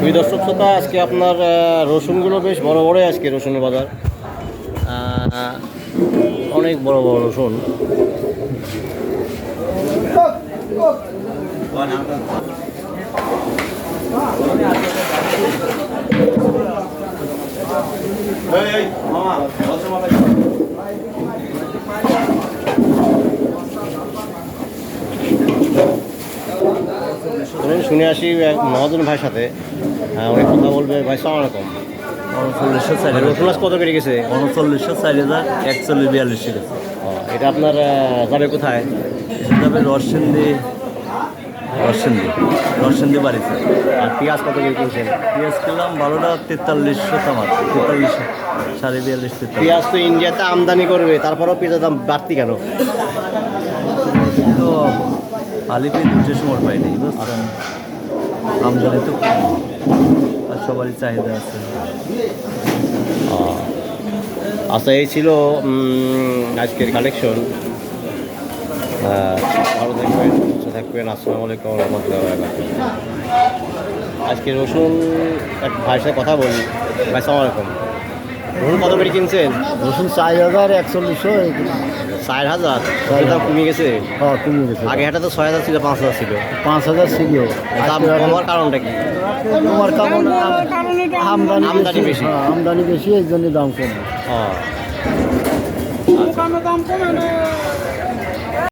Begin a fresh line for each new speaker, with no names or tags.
দুই দর্শক শ্রোতা আজকে আপনার রসুনগুলো বেশ বড় বড়ই আজকে রসুনের বাজার। অনেক বড় বড় রসুন। শুনুন, শুনে আসি এক মহাজন ভাইয়ের সাথে। আহ, উনি কথা বলবে। ভাই সালাম আলাইকুম।
উনচল্লিশশো চার
রসুন কত কেটে গেছে?
উনচল্লিশশো চার হাজার একচল্লিশ বিয়াল্লিশ ঠিক
এটা আপনার যাবে কোথায়?
তবে রসিন্দি রসিন্দি রসিন্দি বাড়িতে।
আর পেঁয়াজ কত করে কিনছেন?
পেঁয়াজ কিনলাম বারোটা তেতাল্লিশশো তামার তেতাল্লিশ সাড়ে বিয়াল্লিশ
পেঁয়াজ তো ইন্ডিয়াতে আমদানি করবে তারপরেও পেঁয়াজের দাম বাড়তি কেন?
তো আলিপি দুটো সময় পাইনি বুঝছেন আমদানি তো আর সবারই চাহিদা আছে।
আচ্ছা এই ছিল আজকের কালেকশন ভালো থাকবেন থাকবেন, আসসালামু আলাইকুম রহমতুল্লাহ আজকে রসুন এক ভাইয়ের সাথে কথা বলি। ভাই সালাম আলাইকুম। রসুন কত করে কিনছেন?
রসুন চার হাজার একচল্লিশশো
চার হাজার? দাম কমে গেছে?
হ্যাঁ কমে গেছে।
আগে হাটে তো ছয় হাজার ছিল পাঁচ হাজার ছিল।
পাঁচ হাজার ছিল।
দাম কমার কারণটা কি?
তোমার কারণ আমদানি
আমদানি বেশি।
হ্যাঁ, আমদানি বেশি এই জন্য দাম কম।
হ্যাঁ
দাম কমে না।